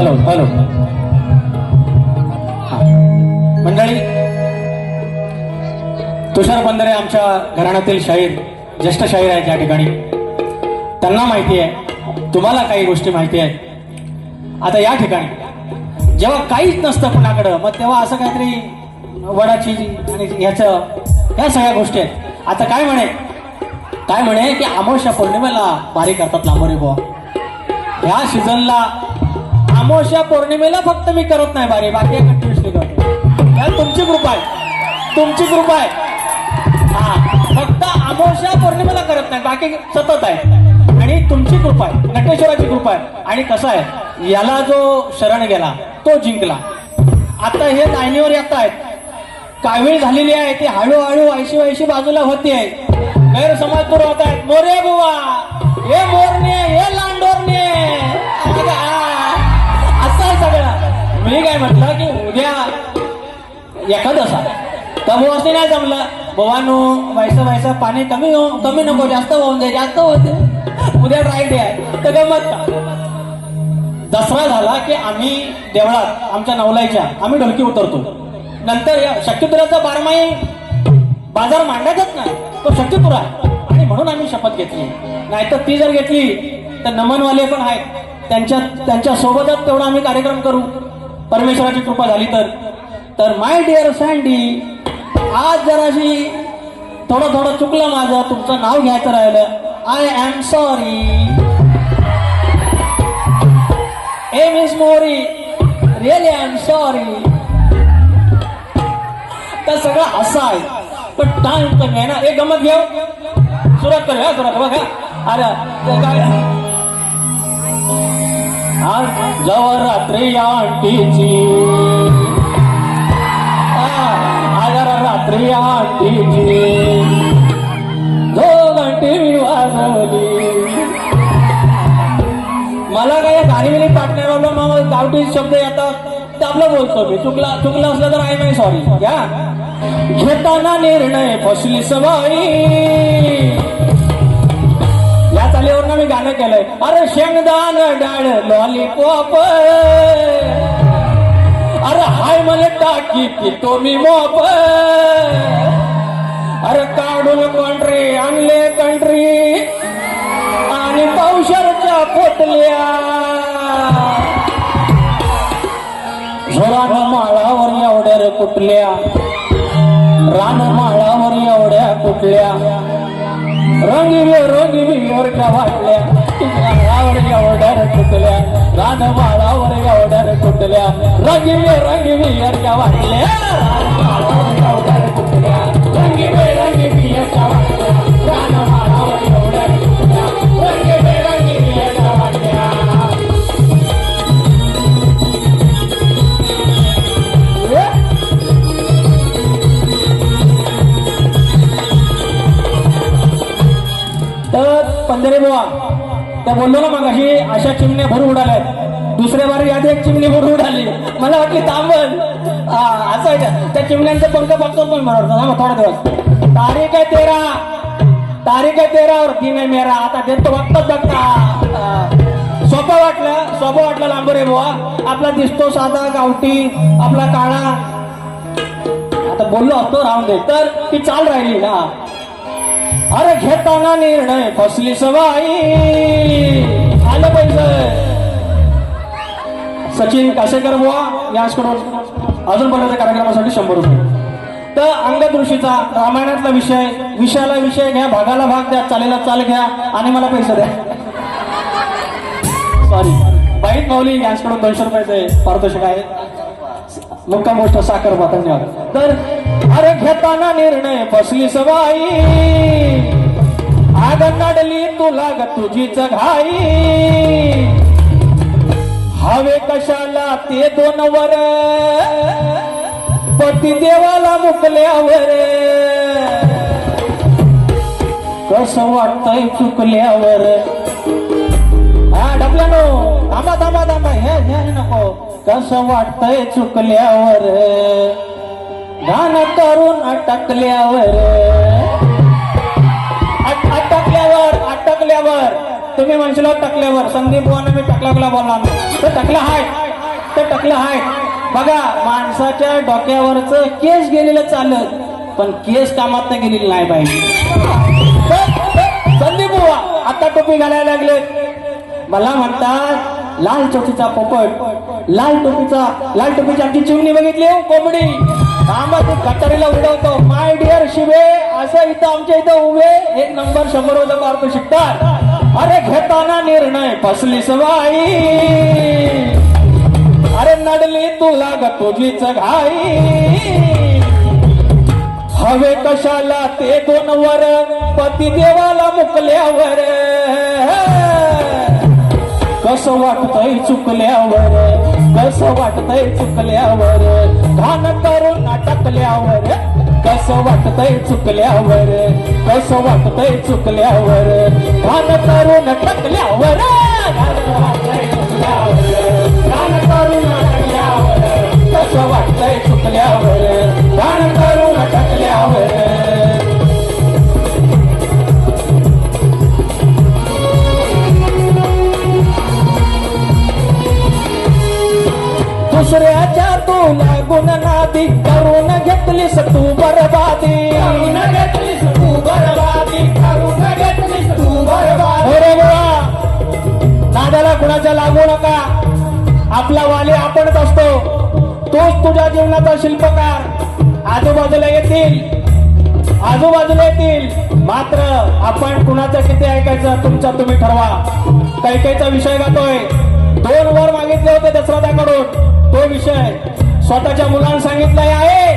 Hello hello. मंडळी तुषार बंदरे आमच्या घराण्यातील शाहीर ज्येष्ठ शाहीर आहेत या ठिकाणी. त्यांना माहिती आहे तुम्हाला काही गोष्टी माहिती आहेत. आता या ठिकाणी जेव्हा काहीच नसतं कुणाकडं मग तेव्हा असं काहीतरी वडाची आणि ह्याचं ह्या सगळ्या गोष्टी आहेत. आता काय म्हणे? काय म्हणे की अमावस्या पौर्णिमेला बारी करतात लांबोरी बुवा. ह्या सीझनला अमावस्या पौर्णिमेला फक्त मी करत नाही बारे. बाकी कंटिन्युअसली करतो. कारण तुमची कृपा आहे. तुमची कृपा आहे. हा फक्त अमावस्या पौर्णिमेला करत नाही बाकी सतत आहे. आणि तुमची कृपा आहे. नटेश्वराची कृपा आहे. आणि कसं आहे याला जो शरण गेला तो जिंकला. आता हे दायनीवर येत आहेत. कावीळ झालेली आहे ती हळूहळू ऐशी ऐशी बाजूला होती आहे गैरसमज दूर होत आहेत. मोरे बुवा! हे मोरणे! एखादसा तर असं नाही जमलं. भवानो व्हायचं व्हायचं पाणी कमी हो कमी नको जास्त होऊन दे जास्त होते उद्या राईट आहे. तर गमत दसरा झाला की आम्ही देवळात आमच्या नवलाईच्या आम्ही ढोलकी उतरतो. नंतर या शक्तीपुराचा बारमाही बाजार मांडायचाच नाही. तो शक्तीपुरा आहे. आणि म्हणून आम्ही शपथ घेतली. नाहीतर ती जर घेतली तर नमनवाले पण आहेत. त्यांच्या त्यांच्या सोबतच तेवढा आम्ही कार्यक्रम करू. परमेश्वराची कृपा झाली तर. तर माय डिअर सँडी आज जराशी थोडं थोडं चुकलं माझं. तुमचं नाव घ्यायचं राहिलं. I am sorry a miss Mori really I am sorry तर सगळं असं आहे. पण टाइम कमी आहे ना एक गमत घेऊ. सुरुवात करूया सुरुवात बघा अरे काय? आज जवळ रात्री या आंटीची. आज रात्री या आंटीची घंटी मी वाजवली. मला काय गाडीविली पार्टनर मग गावठी शब्द येतात. ते आपलं बोलतो मी. चुकला चुकला असलं तर आय नाही सॉरी घ्या घेताना निर्णय फसली सवाई या चालीवरनं मी गाणं केलंय. अरे शेंगदान डाळ लॉलीपॉप अरे हाय मला टाकी पितो मी मोप अरे काढून कंट्री आणले कंट्री आणि पावशरच्या पोटल्या. झोरान माळावर एवढ्या रे कुठल्या? रान माळावर एवढ्या कुठल्या? रंगीबी रंगी ओरच्या वाटल्या. रानावर एवढ्या रे कुठल्या? रान माळावर एवढ्या रे कुठल्या? रंगीबी रंगीबी ओरच्या वाटल्या यार माळावर एवढ्या वाटल्या रान एवढ्या वाटल्या तर पंधरे बुवा त्या बोललो ना मग अशी अशा चिमण्या भरून उडाल्या दुसऱ्या बारी यादी एक चिमणी भरून उडाली त्या चिमण्यांचं पंख बघतो पण बरोबर थांबा थोडा दिवस. तारीख आहे तेरा. तारीख आहे तेरावर दिन आहे मेरा. आता देतो बघतोच बघता सोपं वाटलं सोपं वाटलं लांबरे बुवा. आपला दिसतो साधा गावठी आपला काळा. आता बोललो असतो राहून दे. तर ती चाल राहिली ना. अरे घेताना निर्णय फसली सवाई. आलं पाहिजे सचिन कासेकर बुवा याचकडून अजून पर्यंत कार्यक्रमासाठी शंभर रुपये. तर अंगदृषीचा रामायणातला विषय विषयाला विषय घ्या भागाला भाग द्या चालेला चाल घ्या आणि मला पैसे द्या. सॉरी बाईट माऊली यांच्याकडून दोनशे रुपयाचे पारदर्शक आहेत. मुक्का गोष्ट साखर धन्यवाद. तर अरे घेताना निर्णय फसली सवाई आग नडली तुला ग तुझीच घाई. हवे कशाला ते दोन वर? पती देवाला मुकल्यावर. कसं वाटतंय चुकल्यावर? हा डबल्यानो थांबा थांबा थांबा. हे हे नको. कसं वाटतंय चुकल्यावर? गाण करून अटकल्यावर. अटकल्यावर अटकल्यावर. तुम्ही म्हणशील टकल्यावर संदीप बुवाने मी टकल्याला बोलणार तर टकला हाय. टकलं आहे बघा माणसाच्या डोक्यावरच केस गेलेलं चालत पण केस कामात नाही गेलेली नाही पाहिजे संदीप बुवा आता टोपी घालायला लागले. मला म्हणतात लाल चोटीचा पोपट लाल टोपीचा लाल टोपीची आमची चिमणी बघितली हो, कोंबडी. थांबा तू गटारीला उडवतो. माय डिअर शिवे असं इथं आमच्या इथं उभे एक नंबर शंभर होतं मार्क शिकतात अरे घेताना निर्णय फसली सवाई अरे नडली तुला ग तुझीच घाई. हवे कशाला ते दोन वर पती देवाला मुकल्यावर. कस वाटतय चुकल्यावर कस वाटतय चुकल्यावर घाण करून अटकल्यावर. कस वाटतय चुकल्यावर? कस वाटतय चुकल्यावर? घाण करून टाकल्यावर घाण वाटतंय करून टाकल्यावर कस वाटतंय चुकल्यावर? घाण करून दुसऱ्याच्या तू लागून नादी करून घेतलीस तू बरबादी. करून घेतलीस तू बरबादी करून घेतलीस तू बरबादी. अरे बुवा नादाला कुणाच्या लागू नका. आपला वाली आपणच असतो. तोच तुझ्या जीवनाचा शिल्पकार. आजूबाजूला येतील. आजूबाजूला येतील. मात्र आपण कुणाचं किती ऐकायचं तुमचं तुम्ही ठरवा. कैकेचा विषय गातोय. दोन वर मागितले होते दशरथाकडून तो विषय स्वतःच्या मुलांना सांगितलाय आहे.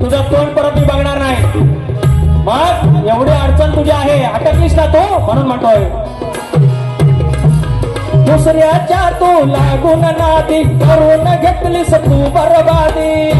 तुझं तोंड परत मी बघणार नाही. मग एवढी अडचण तुझी आहे अटकलीस ना तू? म्हणून म्हणतोय. दुसऱ्याच्या तू लागून नादी करून घेतलीस तू बरबादी.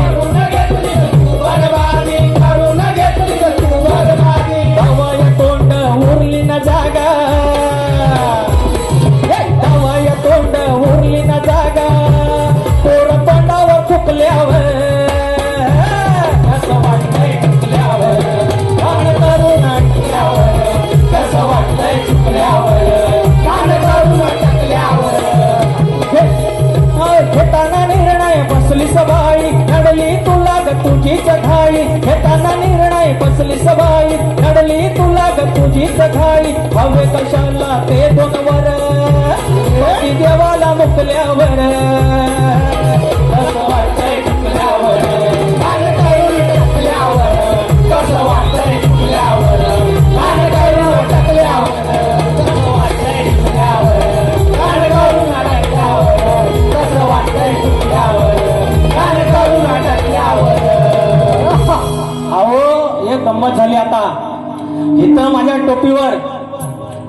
तुझी ग हवे कशाला ते दोन वर देवाला मुकल्यावर? टोपीवर.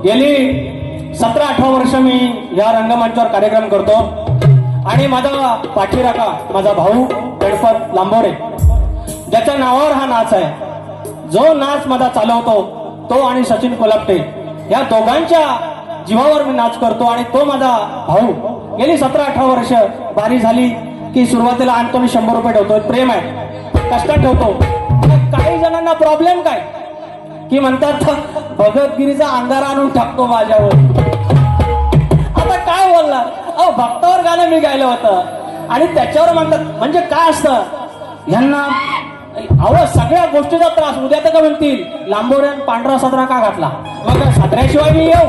गेली सतरा अठरा वर्ष मी या रंगमंचावर कार्यक्रम करतो. आणि माझा पाठीराखा माझा भाऊ गणपत लांबोरे ज्याच्या नावावर हा नाच आहे. जो नाच माझा चालवतो तो आणि सचिन कोलापटे या दोघांच्या जीवावर मी नाच करतो आणि तो माझा भाऊ. गेली सतरा अठरा वर्ष बारी झाली की सुरुवातीला आणतो मी शंभर रुपये ठेवतो प्रेम आहे. कष्टात ठेवतो. काही जणांना प्रॉब्लेम काय? की म्हणतात भगतगिरीचा अंधार आणून टाकतो माझ्यावर. आता काय बोलणार? अहो भक्तावर गाणं मी गायलं होतं. आणि त्याच्यावर म्हणतात म्हणजे काय असतं? ह्यांना अहो सगळ्या गोष्टीचा त्रास. उद्या तर का म्हणतील लांबोऱ्यान पांढरा सदरा का घातला? मग काय सदऱ्याशिवाय मी येऊ?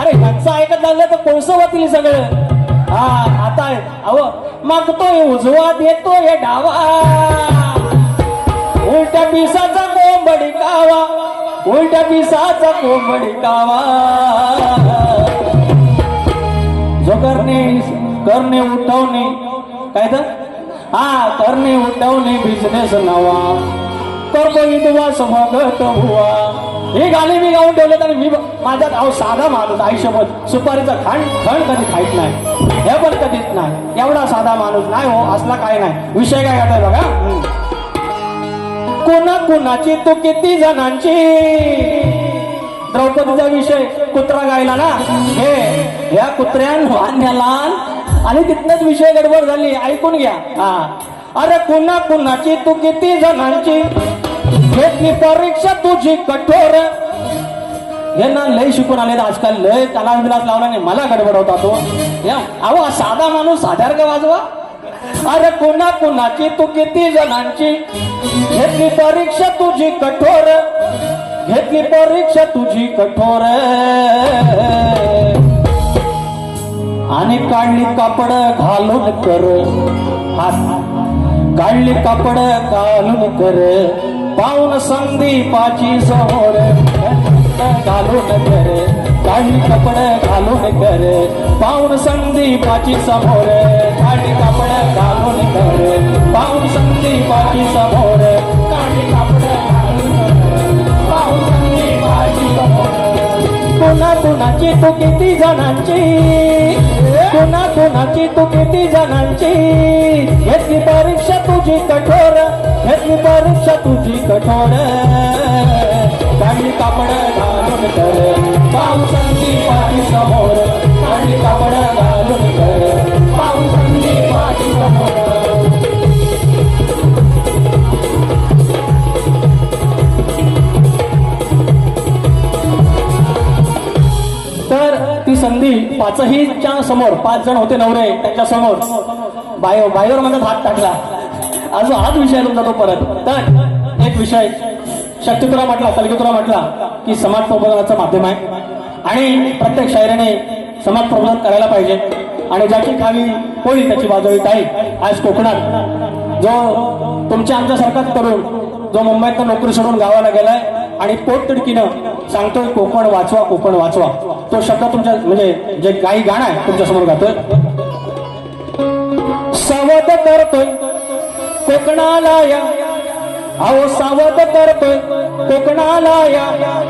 अरे ह्यांचं ऐकत लागलं तर कोळसं होतील सगळं. हा आता अहो मागतोय उजवा देतोय डावा. उलट्या पिसाचा कोंबडी कावा उलट्या पिसाचा कोंबडी कावा जो करणे करणे उठवणे काय तर? हा करणे उठवणे बिझनेस नवा करतो विधवास भगत हुवा. हे गाणे मी गाऊन ठेवलेत आणि मी माझ्यात अहो साधा माणूस आयुष्यभर सुपारीचा खाण खण कधी खाईत नाही. हे पण कधीच नाही. एवढा साधा माणूस नाही हो असला काय नाही. विषय काय घाताय बघा? कोणा कोणाची तू किती जणांची? द्रौपदीचा विषय कुत्रा गायला ना? हे या कुत्र्यान वान्याला आणि तिथनच विषय गडबड झाली. ऐकून घ्या. हा. अरे कुणा कुणाची तू किती जणांची? घेतली परीक्षा तुझी कठोर. यांना लय शिकून आले आजकाल. लय काना विलास नाही. मला गडबड होता तो. या. अहो साधा माणूस साधारण वाजवा. अरे कोणा कुणाची तू किती जणांची? घेतली परीक्षा तुझी कठोर. घेतली परीक्षा तुझी कठोर. आणि काढली कापड घालून कर. काढली कापड घालून कर. पाहून संदीपाची समोर घालून कर. काढली कपड घालून कर पाऊन संदीपाची समोर. काढली कापड घालून कर पाऊन संदीपाची समोर. काढली कापड घालून कर समोर. पुन्हा कुणाची तू किती जणांची? पुन्हा कुणाची तू किती जणांची? घेतली परीक्षा तुझी कठोर घेतली परीक्षा तुझी कठोर. काढली कापड घालून कर. पावसांची पाठी समोर काढली कापड घालून कर. पावसांची पाठी समोर. तर ती संधी पाचहीच्या समोर पाच जण होते नवरे त्यांच्यासमोर. बायो बायवर माझा हात टाकला. अजून हाच विषय तुमचा तो परत. तर एक विषय शक्तितुरा म्हटला कलगीतुरा म्हटला की समाज प्रबोधनाचं माध्यम आहे. आणि प्रत्येक शायराने समाज प्रबोधन करायला पाहिजे. आणि ज्याची खावी होईल त्याची बाजू टाळी आज कोकणात. जो तुमच्या आमच्यासारखाच तरुण जो मुंबईत नोकरी सोडून गावाला गेलाय आणि पोटतिडकीनं सांगतोय कोकण वाचवा कोकण वाचवा. तो शब्द तुमच्या म्हणजे जे काही गाणं आहे तुमच्यासमोर गातोय. संवाद करतोय कोकणाला या अहो सावध करतोय कोकणाला या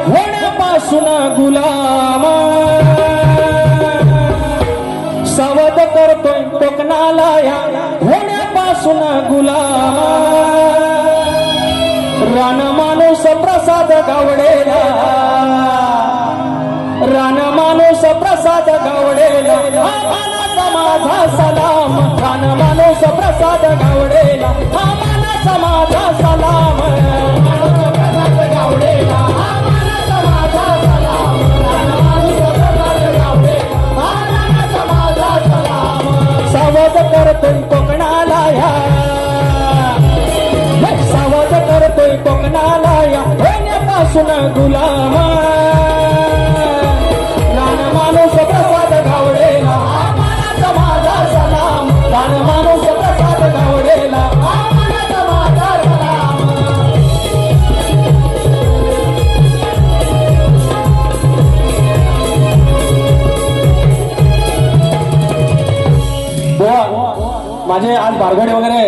होण्यापासून गुलाम. सावध करतोय कोकणाला या होण्यापासून गुलाम. रान माणूस प्रसाद गावडेला. रान माणूस प्रसाद गावडेला. मानाचा माझा सलाम. खान मानस प्रसाद गावडेला. हा मानाचा माझा सलाम. सावध करतोय कोकणाला या. सावध करतोय कोकणाला या. होण्यापासून गुलाम.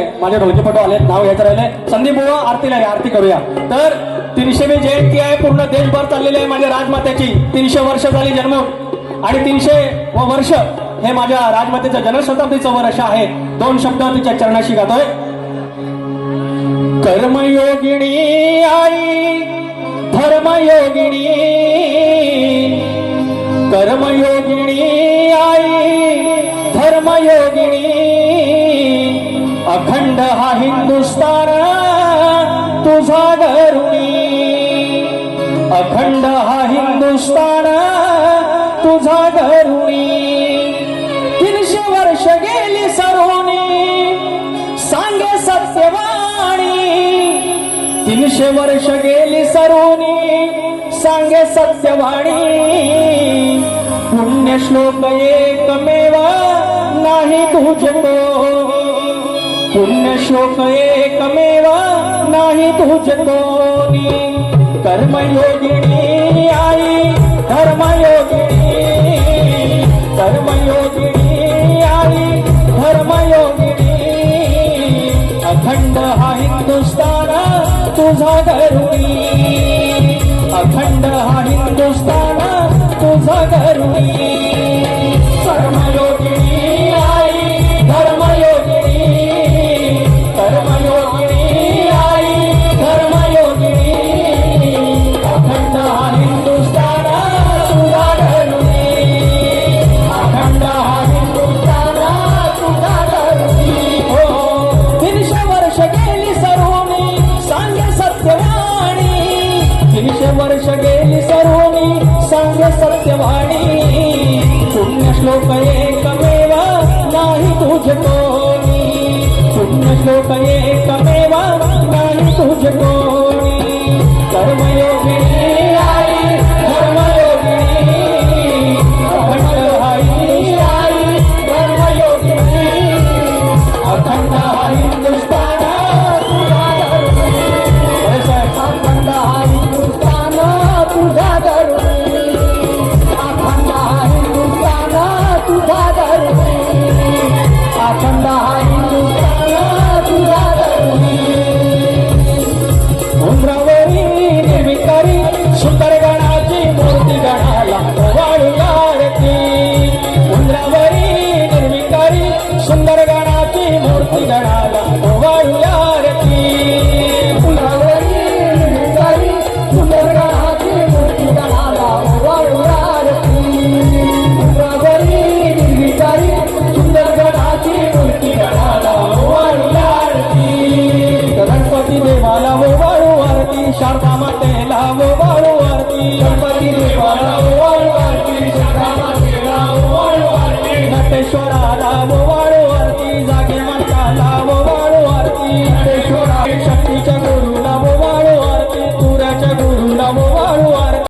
बारगडे माझे ढोलकीपटू आले नाव घ्यायचं राहिले. संदीप बुवा आरतीला आरती करूया. तर तीनशेवी जयंती आहे पूर्ण देशभर चाललेली आहे माझ्या राजमात्याची. तीनशे वर्ष झाली जन्म आणि तीनशे व वर्ष हे माझ्या राजमातेचं जनशताब्दीचं वर्ष आहे दोन शब्द तिच्या चरणाशी गातोय. कर्मयोगिणी आई धर्मयोगिणी तुझा धरुणी अखंड हा हिंदुस्तान तुझा घरुणी तीनशे वर्ष गेली सरोनी सांगे सत्यवाणी। तीनशे वर्ष गेली सरोनी सांगे सत्यवाणी। पुण्य श्लोक एकमेव नाही तुझको। पुण्य श्लोक एकमेव नाही तुझ कोणी. कर्मयोगिणी आई धर्मयोगिणी कर्मयोगिणी आई धर्मयोगिणी अखंड हा हिंदुस्तान तुझा धरुणी अखंड हा हिंदुस्तान तुझा धरुणी पुण्यश्लोक कहे कमेवा नहीं तुझको।